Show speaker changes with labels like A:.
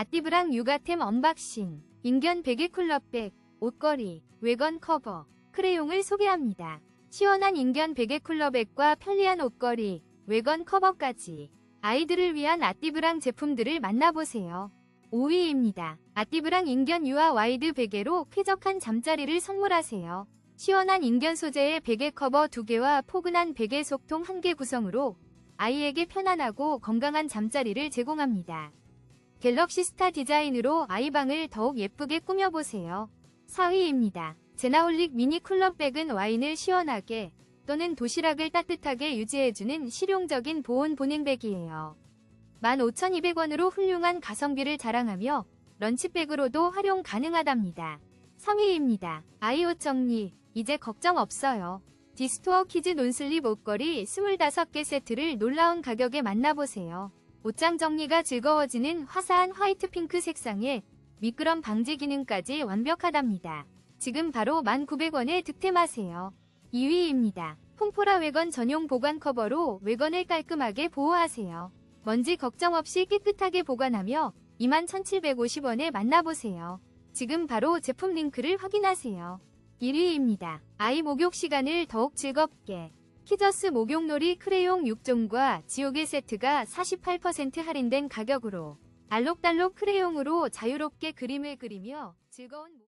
A: 아띠브랑 육아템 언박싱, 인견 베개 쿨러백, 옷걸이, 외건 커버, 크레용을 소개합니다. 시원한 인견 베개 쿨러백과 편리한 옷걸이, 외건 커버까지 아이들을 위한 아띠브랑 제품들을 만나보세요. 5위입니다. 아띠브랑 인견 유아 와이드 베개로 쾌적한 잠자리를 선물하세요. 시원한 인견 소재의 베개 커버 2개와 포근한 베개 속통 1개 구성으로 아이에게 편안하고 건강한 잠자리를 제공합니다. 갤럭시 스타 디자인으로 아이방을 더욱 예쁘게 꾸며보세요. 4위입니다. 제나홀릭 미니 쿨러백은 와인을 시원하게 또는 도시락을 따뜻하게 유지해주는 실용적인 보온 보냉백이에요. 15,200원으로 훌륭한 가성비를 자랑하며 런치백으로도 활용 가능하답니다. 3위입니다. 아이옷 정리, 이제 걱정 없어요. 디스토어 키즈 논슬립 옷걸이 25개 세트를 놀라운 가격에 만나보세요. 옷장 정리가 즐거워지는 화사한 화이트 핑크 색상에 미끄럼 방지 기능까지 완벽하답니다. 지금 바로 1,900원에 득템하세요. 2위입니다. 폼포라 외건 전용 보관 커버로 외건을 깔끔하게 보호하세요. 먼지 걱정 없이 깨끗하게 보관하며 21,750원에 만나보세요. 지금 바로 제품 링크를 확인하세요. 1위입니다. 아이 목욕 시간을 더욱 즐겁게 키저스 목욕놀이 크레용 6종과 지옥의 세트가 48% 할인된 가격으로 알록달록 크레용으로 자유롭게 그림을 그리며 즐거운 목-